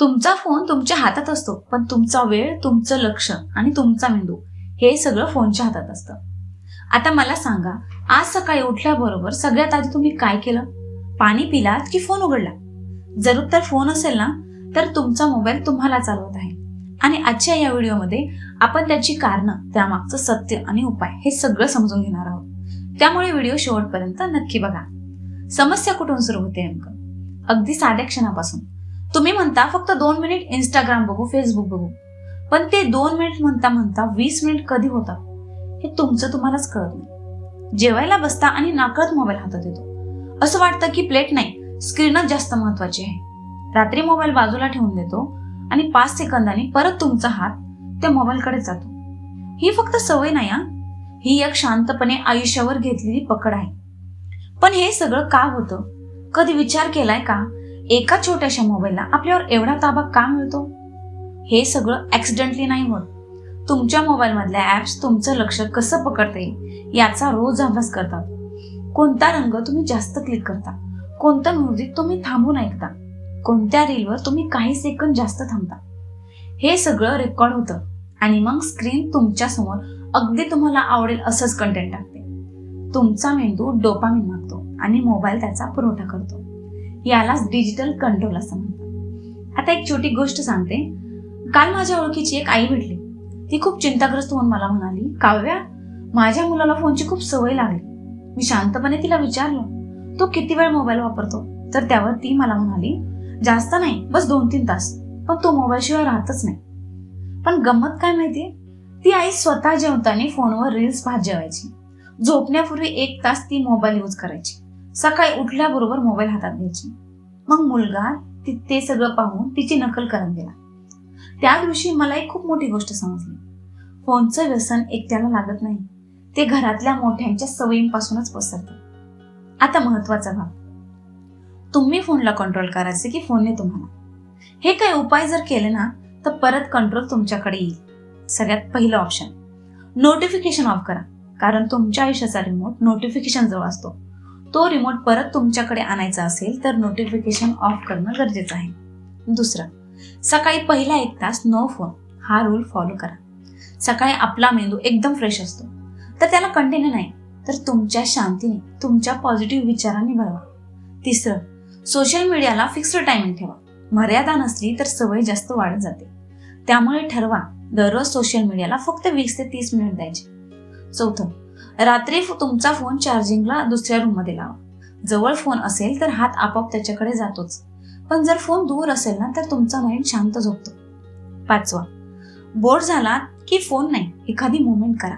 तुमचा फोन तुमच्या हातात असतो पण तुमचा वेळ तुमचं लक्ष आणि तुमचा मेंदू हे सगळं फोनच्या हातात असतं. आता मला सांगा आज सकाळी उठल्याबरोबर सगळ्यात आधी तुम्ही काय केलं? पाणी पिलात की फोन उघडला? जर उत्तर फोन असेल ना तर तुमचा मोबाईल तुम्हाला चालवत आहे. आणि आजच्या या व्हिडिओमध्ये आपण त्याची कारणं त्यामागचं सत्य आणि उपाय हे सगळं समजून घेणार आहोत. त्यामुळे व्हिडिओ शेवटपर्यंत नक्की बघा. समस्या कुठून सुरू होते नेमकं? अगदी साध्या क्षणापासून. तुम्ही म्हणता फक्त दोन मिनिट इंस्टाग्राम बघू फेसबुक बघू. पण ते दोन मिनिट म्हणता म्हणता वीस मिनिट कधी होतात हे तुमचं तुम्हालाच कळत नाही. जेवायला बसता आणि नाकळत मोबाईल हातात येतो. असं वाटतं की प्लेट नाही स्क्रीनच जास्त महत्वाची आहे. रात्री मोबाईल बाजूला ठेवून देतो आणि पाच सेकंदांनी परत तुमचा हात त्या मोबाईलकडे जातो. ही फक्त सवय नाही हा. ही एक शांतपणे आयुष्यावर घेतलेली पकड आहे. पण हे सगळं का होतं? कधी विचार केलाय का? एका छोट्याशा मोबाईलला आपल्यावर एवढा ताबा का मिळतो? हे सगळं ॲक्सिडेंटली नाही होत. तुमच्या मोबाईलमधल्या ॲप्स तुमचं लक्ष कसं पकडते याचा रोज अभ्यास करतात. कोणता रंग तुम्ही जास्त क्लिक करता? कोणतं म्युझिक तुम्ही थांबून ऐकता? कोणत्या रीलवर तुम्ही काही सेकंद जास्त थांबता? हे सगळं रेकॉर्ड होतं आणि मग स्क्रीन तुमच्यासमोर अगदी तुम्हाला आवडेल असंच कंटेंट टाकते. तुमचा मेंदू डोपामिन मागतो आणि मोबाईल त्याचा पुरवठा करतो. यालाच डिजिटल कंट्रोल असं म्हणतात. आता एक छोटी गोष्ट सांगते. काल माझ्या ओळखीची एक आई भेटली. ती खूप चिंताग्रस्त होऊन मला म्हणाली काव्या माझ्या मुलाला फोनची खूप सवय लागली. मी शांतपणे तिला विचारलं तो किती वेळ मोबाईल वापरतो? तर त्यावर ती मला म्हणाली जास्त नाही बस दोन तीन तास. पण तो मोबाईल शिवाय राहतच नाही. पण गंमत काय माहितीये? ती आई स्वतः जेवताना फोनवर रील्स पाहत जेवायची. झोपण्यापूर्वी एक तास ती मोबाईल यूज करायची. सकाळी उठल्याबरोबर मोबाईल हातात घ्यायची. मग मुलगा ते सगळं पाहून तिची नकल करत गेला त्या दिवशी मला एक खूप मोठी गोष्ट समजली. फोनचं व्यसन एकट्याला लागत नाही. ते घरातल्या मोठ्यांच्या सवयींपासूनच पसरतं. आता महत्त्वाचा भाग. तुम्ही फोनला कंट्रोल करायचे की फोनने तुम्हाला? हे काही उपाय जर केले ना तर परत कंट्रोल तुमच्याकडे येईल. सगळ्यात पहिलं ऑप्शन नोटिफिकेशन ऑफ करा. कारण तुमच्या आयुष्याचा रिमोट नोटिफिकेशन जवळ असतो. तो रिमोट परत तुमच्याकडे आणायचा असेल तर नोटिफिकेशन ऑफ करणं गरजेचं आहे. दुसरं सकाळी पहिला एक तास नो फोन हा रूल फॉलो करा. सकाळी आपला मेंदू एकदम फ्रेश असतो. तर त्याला कंटिन्यू नाही तर तुमच्या शांतीने तुमच्या पॉझिटिव्ह विचारांनी भरवा. तिसरं सोशल मीडियाला फिक्स्ड टायमिंग ठेवा. मर्यादा नसली तर सवय जास्त वाढत जाते. त्यामुळे ठरवा दररोज सोशल मीडियाला फक्त वीस ते तीस मिनिट द्यायचे. चौथं रात्री तुमचा फोन चार्जिंगला दुसऱ्या रूममध्ये लावा. जवळ फोन असेल तर हात आपोआप त्याच्याकडे जातोच. पण जर फोन दूर असेल ना तर तुमचा माइंड शांत झोपतो. पाचवा. बोर झाला की फोन नाही एखादी मुवमेंट करा.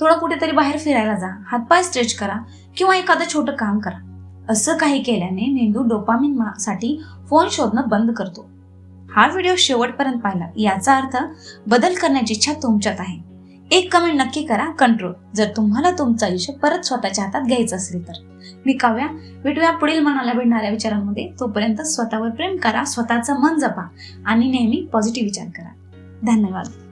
थोडं कुठेतरी बाहेर फिरायला जा हातपाय स्ट्रेच करा किंवा एखादं छोटं काम करा. असं काही केल्याने मेंदू डोपामिनसाठी फोन शोधणं बंद करतो. हा व्हिडिओ शेवटपर्यंत पाहिला. याचा अर्थ बदल करण्याची इच्छा तुमच्यात आहे. एक कमेंट नक्की करा कंट्रोल जर तुम्हाला तुमचं आयुष्य परत स्वतःच्या हातात घ्यायचं असेल तर. मी काव्या भेटूया पुढील मनाला भिडणाऱ्या विचारांमध्ये. तोपर्यंत स्वतःवर प्रेम करा स्वतःचं मन जपा आणि नेहमी पॉझिटिव्ह विचार करा. धन्यवाद.